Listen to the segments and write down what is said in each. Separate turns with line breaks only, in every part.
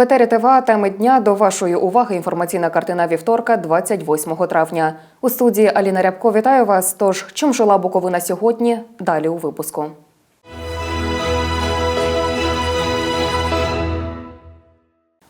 В етері ТВА теми дня до вашої уваги інформаційна картина вівторка, 28 травня. У студії Аліна Рябко вітаю вас. Тож, чим жила Буковина сьогодні? Далі у випуску.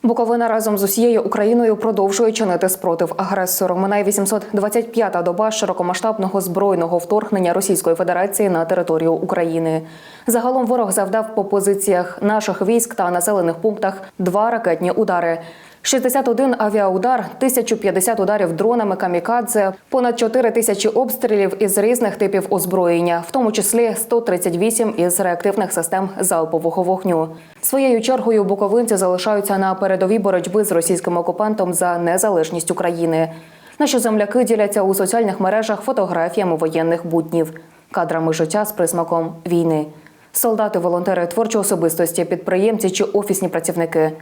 Буковина разом з усією Україною продовжує чинити спротив агресору. Минає 825-та доба широкомасштабного збройного вторгнення Російської Федерації на територію України. Загалом ворог завдав по позиціях наших військ та населених пунктах два ракетні удари. 61 авіаудар, 1050 ударів дронами камікадзе, понад 4 тисячі обстрілів із різних типів озброєння, в тому числі 138 із реактивних систем залпового вогню. Своєю чергою буковинці залишаються на передовій боротьби з російським окупантом за незалежність України. Наші земляки діляться у соціальних мережах фотографіями воєнних буднів, кадрами життя з присмаком війни. Солдати, волонтери, творчі особистості, підприємці чи офісні працівники.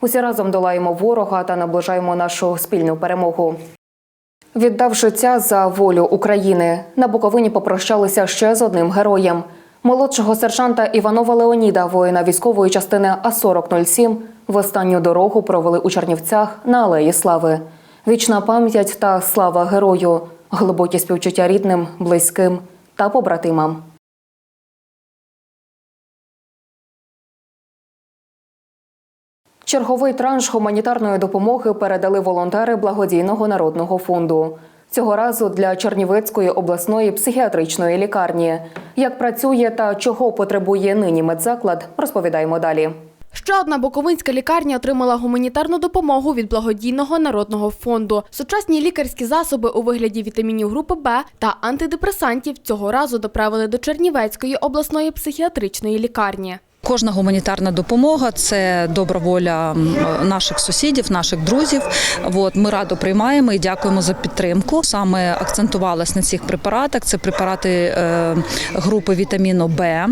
Усі разом долаємо ворога та наближаємо нашу спільну перемогу. Віддав життя за волю України. На Буковині попрощалися ще з одним героєм. Молодшого сержанта Іванова Леоніда, воїна військової частини А-4007, в останню дорогу провели у Чернівцях на Алеї Слави. Вічна пам'ять та слава герою, глибокі співчуття рідним, близьким та побратимам. Черговий транш гуманітарної допомоги передали волонтери благодійного народного фонду. Цього разу для Чернівецької обласної психіатричної лікарні. Як працює та чого потребує нині медзаклад, розповідаємо далі.
Ще одна буковинська лікарня отримала гуманітарну допомогу від благодійного народного фонду. Сучасні лікарські засоби у вигляді вітамінів групи Б та антидепресантів цього разу доправили до Чернівецької обласної психіатричної лікарні.
Кожна гуманітарна допомога це добра воля наших сусідів, наших друзів. От ми радо приймаємо і дякуємо за підтримку. Саме акцентувалась на цих препаратах. Це препарати е, групи вітаміну Б,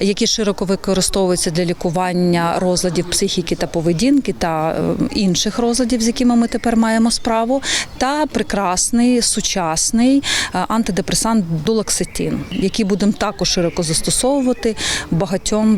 які широко використовуються для лікування розладів психіки та поведінки та е, інших розладів, з якими ми тепер маємо справу. Та прекрасний сучасний е, антидепресант дулаксетин, який будемо також широко застосовувати багатьом багатьом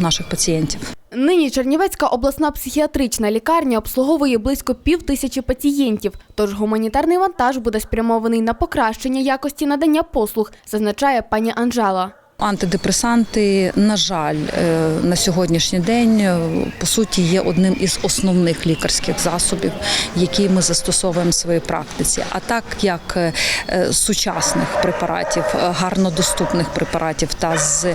наших пацієнтів.
Нині Чернівецька обласна психіатрична лікарня обслуговує близько пів тисячі пацієнтів. Тож гуманітарний вантаж буде спрямований на покращення якості надання послуг, зазначає пані Анжела.
Антидепресанти, на жаль, е, на сьогоднішній день е, по суті є одним із основних лікарських засобів, які ми застосовуємо в своїй практиці. А так як е, сучасних препаратів, е, гарнодоступних препаратів та з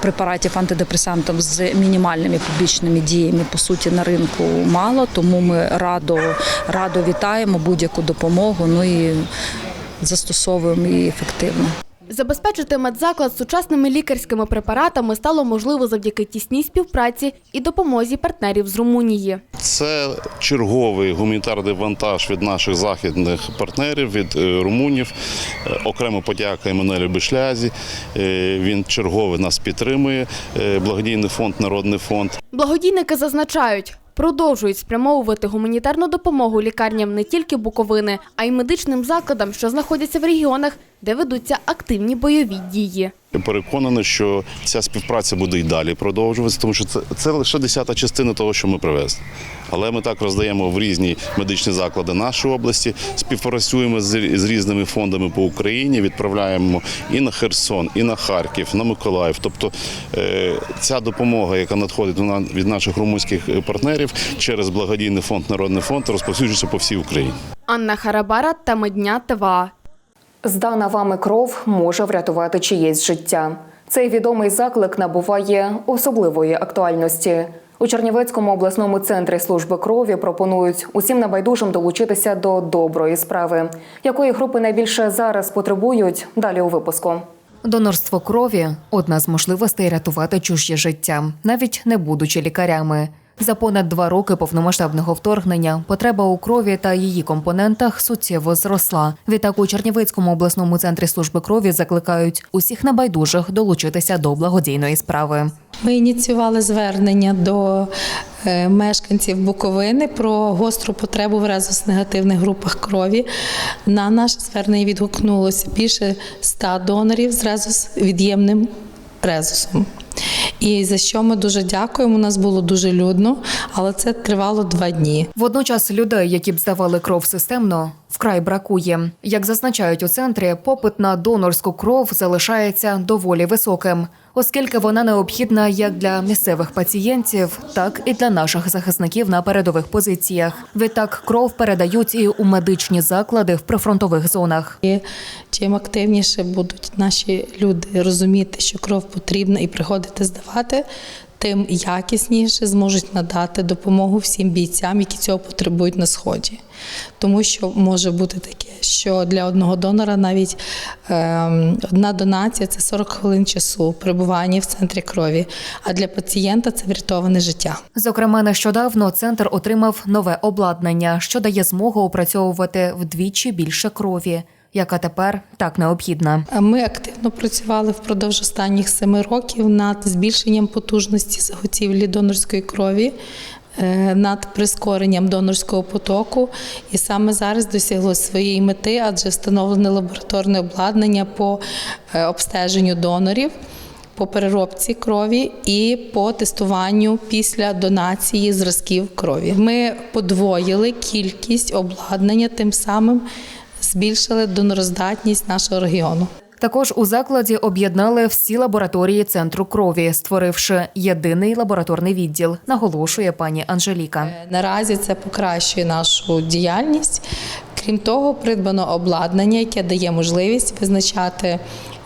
препаратів антидепресантів з мінімальними побічними діями по суті на ринку мало, тому ми радо, радо вітаємо будь-яку допомогу. Ну і застосовуємо її ефективно.
Забезпечити медзаклад сучасними лікарськими препаратами стало можливо завдяки тісній співпраці і допомозі партнерів з Румунії.
Це черговий гуманітарний вантаж від наших західних партнерів, від е, румунів. Е, Окремо подяка Еммануелю Бишлязі. Е, Він черговий нас підтримує. Благодійний фонд, народний фонд.
Благодійники зазначають, продовжують спрямовувати гуманітарну допомогу лікарням не тільки Буковини, а й медичним закладам, що знаходяться в регіонах, де ведуться активні бойові дії.
Переконаний, що ця співпраця буде і далі продовжуватися, тому що це, це лише десята частина того, що ми привезли. Але ми так роздаємо в різні медичні заклади нашої області, співпрацюємо з, різними фондами по Україні, відправляємо і на Херсон, і на Харків, на Миколаїв. Тобто е, ця допомога, яка надходить від наших румунських партнерів через благодійний фонд Народний фонд, розповсюджується по всій Україні.
Анна Харабара та Медня ТВА.
Здана вами кров може врятувати чиєсь життя. Цей відомий заклик набуває особливої актуальності. У Чернівецькому обласному центрі служби крові пропонують усім небайдужим долучитися до доброї справи. Якої групи найбільше зараз потребують? Далі у випуску. Донорство крові одна з можливостей рятувати чужі життя, навіть не будучи лікарями. За понад два роки повномасштабного вторгнення потреба у крові та її компонентах суттєво зросла. Відтак у Чернівецькому обласному центрі служби крові закликають усіх небайдужих долучитися до благодійної справи.
Ми ініціювали звернення до е, мешканців Буковини про гостру потребу в резус-негативних групах крові. На наше звернення відгукнулося більше 100 донорів з резус від'ємним резусом. І за що ми дуже дякуємо. У нас було дуже людно, але це тривало два дні.
Водночас людей, які б здавали кров системно, вкрай бракує. Як зазначають у центрі, попит на донорську кров залишається доволі високим, оскільки вона необхідна як для місцевих пацієнтів, так і для наших захисників на передових позиціях. Відтак кров передають і у медичні заклади в прифронтових зонах.
І чим активніше будуть наші люди розуміти, що кров потрібна і приходити здавати, тим якісніше зможуть надати допомогу всім бійцям, які цього потребують на сході. Тому що може бути таке, що для одного донора навіть ем, одна донація це 40 хвилин часу перебування в центрі крові, а для пацієнта це врятоване життя.
Зокрема, нещодавно центр отримав нове обладнання, що дає змогу опрацьовувати вдвічі більше крові, яка тепер так необхідна.
Ми активно працювали впродовж останніх семи років над збільшенням потужності заготівлі донорської крові. е, Над прискоренням донорського потоку, і саме зараз досягло своєї мети, адже встановлене лабораторне обладнання по е, обстеженню донорів, по переробці крові і по тестуванню після донації зразків крові. Ми подвоїли кількість обладнання, тим самим збільшили донороздатність нашого регіону.
Також у закладі об'єднали всі лабораторії центру крові, створивши єдиний лабораторний відділ, наголошує пані Анжеліка.
Наразі це покращує нашу діяльність. Крім того, придбано обладнання, яке дає можливість визначати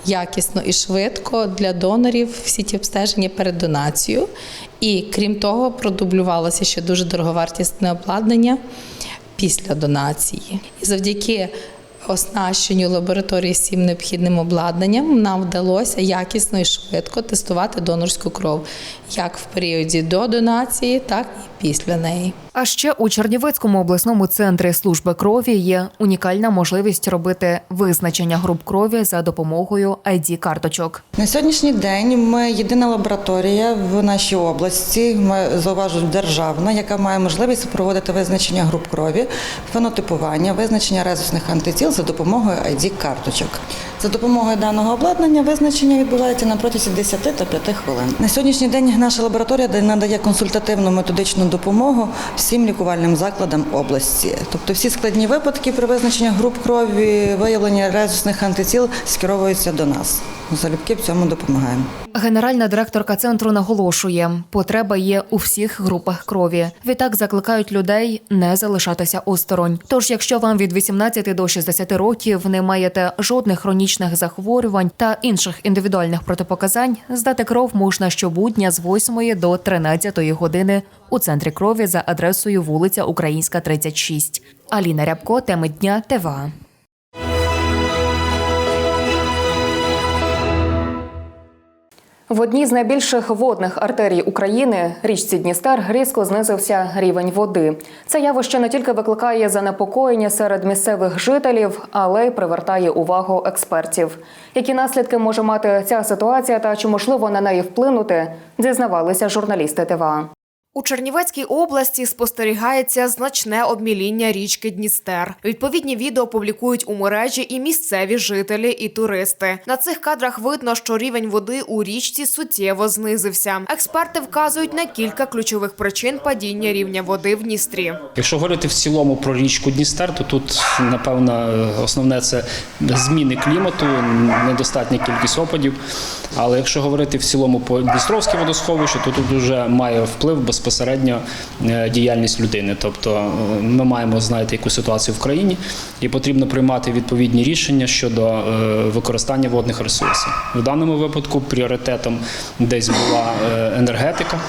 якісно і швидко для донорів всі ті обстеження перед донацією. І крім того, продублювалося ще дуже дороговартісне обладнання після донації. І завдяки оснащенню лабораторії всім необхідним обладнанням нам вдалося якісно і швидко тестувати донорську кров як в періоді до донації, так і після неї.
А ще у Чернівецькому обласному центрі служби крові є унікальна можливість робити визначення груп крові за допомогою id карточок.
На сьогоднішній день ми єдина лабораторія в нашій області, ми зауважу державна, яка має можливість проводити визначення груп крові, фенотипування, визначення резусних антитіл за допомогою id карточок. За допомогою даного обладнання визначення відбувається на протязі 10 та 5 хвилин. На сьогоднішній день наша лабораторія надає консультативну методичну допомогу всім лікувальним закладам області. Тобто всі складні випадки при визначенні груп крові, виявлення резусних антитіл скеровуються до нас. Залюбки в цьому допомагаємо.
Генеральна директорка центру наголошує, потреба є у всіх групах крові. Відтак закликають людей не залишатися осторонь. Тож, якщо вам від 18 до 60 років не маєте жодних хронічних захворювань та інших індивідуальних протипоказань, здати кров можна щобудня з 8 до 13 години у центрі крові за адресою вулиця Українська, 36. Аліна Рябко, теми дня ТВА. В одній з найбільших водних артерій України річці Дністер різко знизився рівень води. Це явище не тільки викликає занепокоєння серед місцевих жителів, але й привертає увагу експертів. Які наслідки може мати ця ситуація та чи можливо на неї вплинути, дізнавалися журналісти ТВА.
У Чернівецькій області спостерігається значне обміління річки Дністер. Відповідні відео публікують у мережі і місцеві жителі, і туристи. На цих кадрах видно, що рівень води у річці суттєво знизився. Експерти вказують на кілька ключових причин падіння рівня води в Дністрі.
Якщо говорити в цілому про річку Дністер, то тут напевно основне це зміни клімату, недостатня кількість опадів. Але якщо говорити в цілому по Дністровське водосховище, то тут вже має вплив безпосередньо е, діяльність людини. Тобто е, ми маємо знаєте, яку ситуацію в країні, і потрібно приймати відповідні рішення щодо е, використання водних ресурсів. В даному випадку пріоритетом десь була енергетика,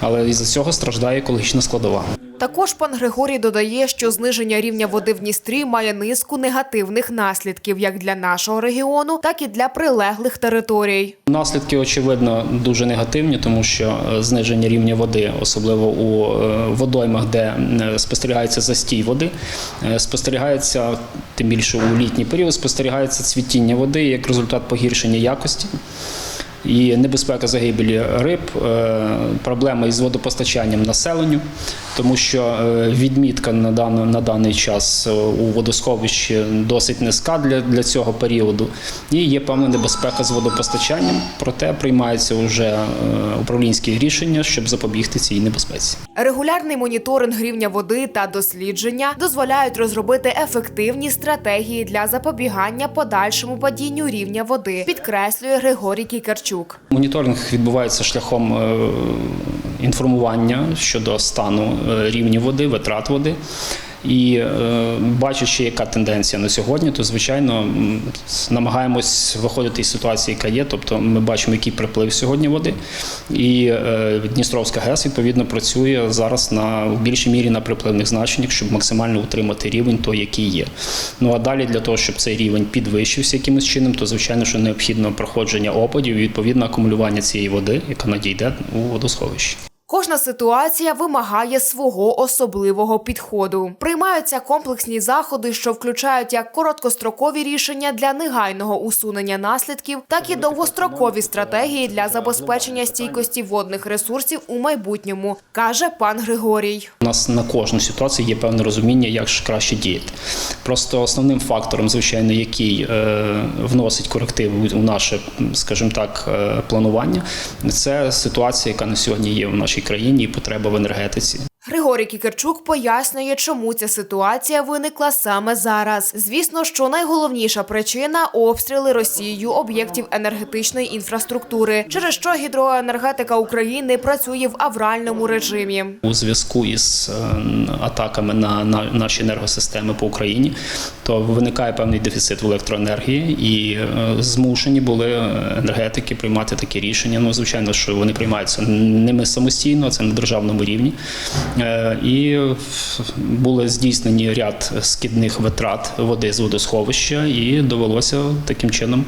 але із-за цього страждає екологічна складова.
Також пан Григорій додає, що зниження рівня води в Дністрі має низку негативних наслідків як для нашого регіону, так і для прилеглих територій.
Наслідки очевидно дуже негативні, тому що е, зниження рівня води, особливо у е, водоймах, де е, спостерігається застій води, спостерігається тим більше у літній період, спостерігається цвітіння води як результат погіршення якості. І небезпека загибелі риб, е, проблеми із водопостачанням населенню, тому що е, відмітка на даний, на даний час е, у водосховищі досить низька для, для цього періоду, і є певна небезпека з водопостачанням, проте приймаються вже управлінські рішення, щоб запобігти цій небезпеці.
Регулярний моніторинг рівня води та дослідження дозволяють розробити ефективні стратегії для запобігання подальшому падінню рівня води, підкреслює Григорій Кікарчук.
Моніторинг відбувається шляхом е, інформування щодо стану е, рівня води, витрат води. І е, бачачи, яка тенденція на сьогодні, то звичайно намагаємось виходити із ситуації, яка є. Тобто ми бачимо, який приплив сьогодні води. І е, Дністровська ГЕС відповідно працює зараз на в більшій мірі на припливних значеннях, щоб максимально утримати рівень той, який є. Ну а далі для того, щоб цей рівень підвищився якимось чином, то звичайно, що необхідно проходження опадів і відповідно акумулювання цієї води, яка надійде у водосховищі.
Кожна ситуація вимагає свого особливого підходу. Приймаються комплексні заходи, що включають як короткострокові рішення для негайного усунення наслідків, так і довгострокові стратегії для забезпечення стійкості водних ресурсів у майбутньому, каже пан Григорій.
У нас на кожну ситуацію є певне розуміння, як краще діяти. Просто основним фактором, звичайно, який е, вносить корективи у наше, скажімо так, е, планування, це ситуація, яка на сьогодні є в нашій країні, і потреба в енергетиці.
Григорій Кікерчук пояснює, чому ця ситуація виникла саме зараз. Звісно, що найголовніша причина обстріли Росією об'єктів енергетичної інфраструктури, через що гідроенергетика України працює в авральному режимі.
У зв'язку із е, атаками на, на наші енергосистеми по Україні, то виникає певний дефіцит в електроенергії, і е, змушені були енергетики приймати такі рішення. Ну, звичайно, що вони приймаються не ми самостійно, це на державному рівні. Е, І були здійснені ряд скидних витрат води з водосховища, і довелося таким чином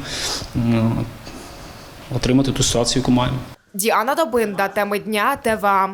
отримати ту ситуацію, яку маємо.
Діана Добинда, теми дня ТВА.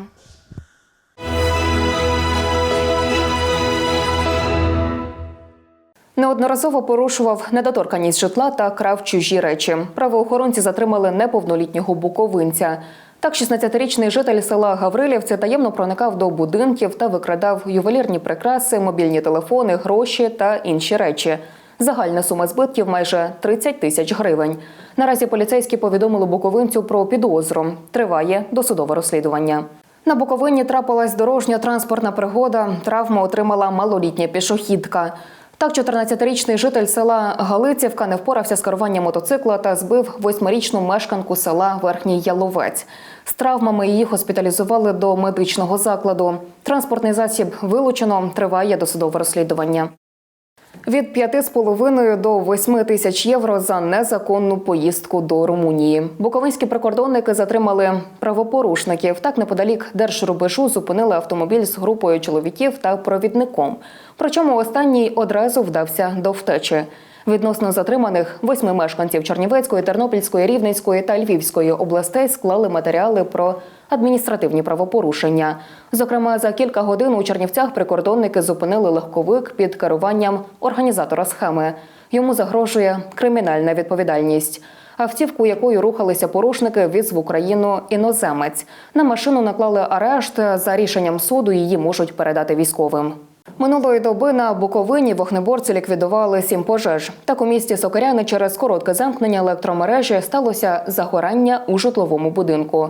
Неодноразово порушував недоторканість житла та крав чужі речі. Правоохоронці затримали неповнолітнього буковинця. Так, 16-річний житель села Гаврилівці таємно проникав до будинків та викрадав ювелірні прикраси, мобільні телефони, гроші та інші речі. Загальна сума збитків майже 30 тисяч гривень. Наразі поліцейські повідомили буковинцю про підозру. Триває досудове розслідування. На Буковині трапилась дорожня транспортна пригода. Травму отримала малолітня пішохідка. Так, 14-річний житель села Галицівка не впорався з керуванням мотоцикла та збив восьмирічну мешканку села Верхній Яловець. З травмами її госпіталізували до медичного закладу. Транспортний засіб вилучено. Триває досудове розслідування. Від 5,5 до 8 тисяч євро за незаконну поїздку до Румунії. Буковинські прикордонники затримали правопорушників. Так неподалік держрубежу зупинили автомобіль з групою чоловіків та провідником. Причому останній одразу вдався до втечі. Відносно затриманих восьми мешканців Чернівецької, Тернопільської, Рівненської та Львівської областей склали матеріали про адміністративні правопорушення. Зокрема, за кілька годин у Чернівцях прикордонники зупинили легковик під керуванням організатора схеми. Йому загрожує кримінальна відповідальність. Автівку, якою рухалися порушники, віз в Україну іноземець. На машину наклали арешт. За рішенням суду її можуть передати військовим. Минулої доби на Буковині вогнеборці ліквідували сім пожеж. Так у місті Сокиряни через коротке замкнення електромережі сталося загорання у житловому будинку.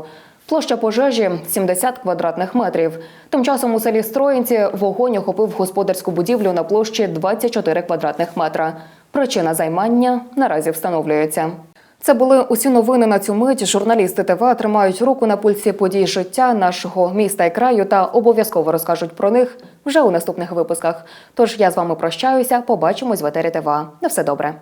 Площа пожежі 70 квадратних метрів. Тим часом у селі Строїнці вогонь охопив господарську будівлю на площі 24 квадратних метра. Причина займання наразі встановлюється. Це були усі новини на цю мить. Журналісти ТВ тримають руку на пульсі подій життя нашого міста і краю та обов'язково розкажуть про них вже у наступних випусках. Тож я з вами прощаюся. Побачимось в етері ТВ. На все добре.